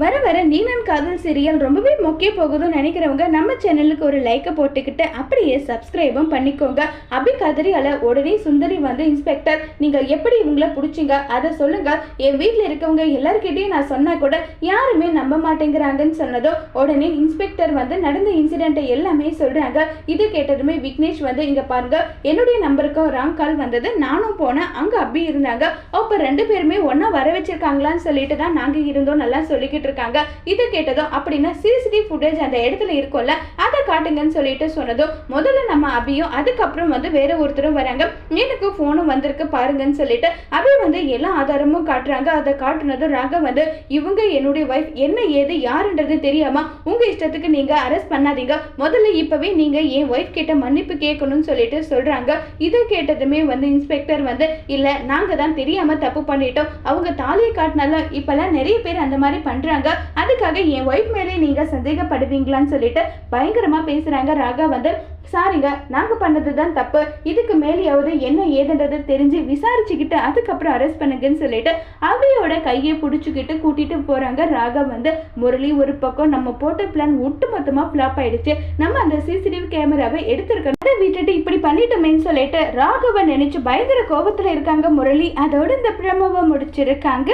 வர வர நீனன் காதல் சீரியல் ரொம்பவே முக்கிய போகுதுன்னு நினைக்கிறவங்க நம்ம சேனலுக்கு ஒரு லைக்கை போட்டுக்கிட்டு அப்படியே சப்ஸ்கிரைபும் பண்ணிக்கோங்க. அபி கதறியால உடனே சுந்தரி வந்து இன்ஸ்பெக்டர் நீங்கள் எப்படி இவங்கள பிடிச்சிங்க? அதை சொல்லுங்க. என் வீட்டில் இருக்கவங்க எல்லாருக்கிட்டையும் நான் சொன்னா கூட யாருமே நம்ப மாட்டேங்கிறாங்கன்னு சொன்னதும் உடனே இன்ஸ்பெக்டர் வந்து நடந்த இன்சிடென்ட்டை எல்லாமே சொல்றாங்க. இது கேட்டதுமே விக்னேஷ் வந்து இங்கே பாருங்க என்னுடைய நம்பருக்கும் ராங் கால் வந்தது. நானும் போனேன். அங்கே அப்படி இருந்தாங்க. அப்போ ரெண்டு பேருமே ஒன்றா வர வச்சிருக்காங்களான்னு சொல்லிட்டு தான் நாங்கள் இருந்தோம். நல்லா சொல்லிக்கிட்டு இருக்காங்க இது கேட்டதும் அப்படின்னா சிசிடிவி ஃபுட்டேஜ் அந்த இடத்துல இருக்கும்ல அதை காட்டுங்கன்னு சொல்லிட்டு சொன்னதும் முதல்ல நம்ம அபியும் அதுக்கப்புறம் வந்து வேற ஒருத்தரும் வராங்க. எனக்கு ஃபோனும் வந்திருக்கு பாருங்கன்னு சொல்லிட்டு அபி வந்து எல்லா ஆதாரமும் காட்டுறாங்க. அதை காட்டுனதும் ராக வந்து இவங்க என்னுடைய ஒய்ஃப் என்ன ஏது யாருன்றது தெரியாம உங்க இஷ்டத்துக்கு நீங்க அரெஸ்ட் பண்ணாதீங்க. முதல்ல இப்பவே நீங்க என் ஒய்ஃப் கிட்ட மன்னிப்பு கேட்கணும்னு சொல்லிட்டு சொல்றாங்க. இதை கேட்டதுமே வந்து இன்ஸ்பெக்டர் வந்து இல்ல நாங்க தான் தெரியாம தப்பு பண்ணிட்டோம். அவங்க தாலியை காட்டினாலும் இப்பெல்லாம் நிறைய பேர் அந்த மாதிரி பண்றாங்க அதுக்காக என் ஒய்ஃப் மேலே நீங்க சந்தேகப்படுவீங்களான்னு சொல்லிட்டு பயங்கரமா பேசுறாங்க ராகா வந்து. சாரிங்க நாங்க பண்ணது தான் தப்பு. இதுக்கு மேலேயாவது என்ன ஏதுன்றது தெரிஞ்சு விசாரிச்சுக்கிட்டு அதுக்கப்புறம் அரெஸ்ட் பண்ணுங்கன்னு சொல்லிட்டு அவையோட கையை பிடிச்சிக்கிட்டு கூட்டிட்டு போறாங்க ராகா வந்து. முரளி ஒரு பக்கம் நம்ம போட்ட பிளான் ஒட்டு மொத்தமா ஃபிளாப் ஆயிடுச்சு. நம்ம அந்த சிசிடிவி கேமராவை எடுத்திருக்கோம் அதை விட்டுட்டு இப்படி பண்ணிட்டோமேன்னு சொல்லிட்டு ராகவன் நினைச்சு பயங்கர கோபத்துல இருக்காங்க முரளி. அதோட இந்த பிரமவை முடிச்சிருக்காங்க.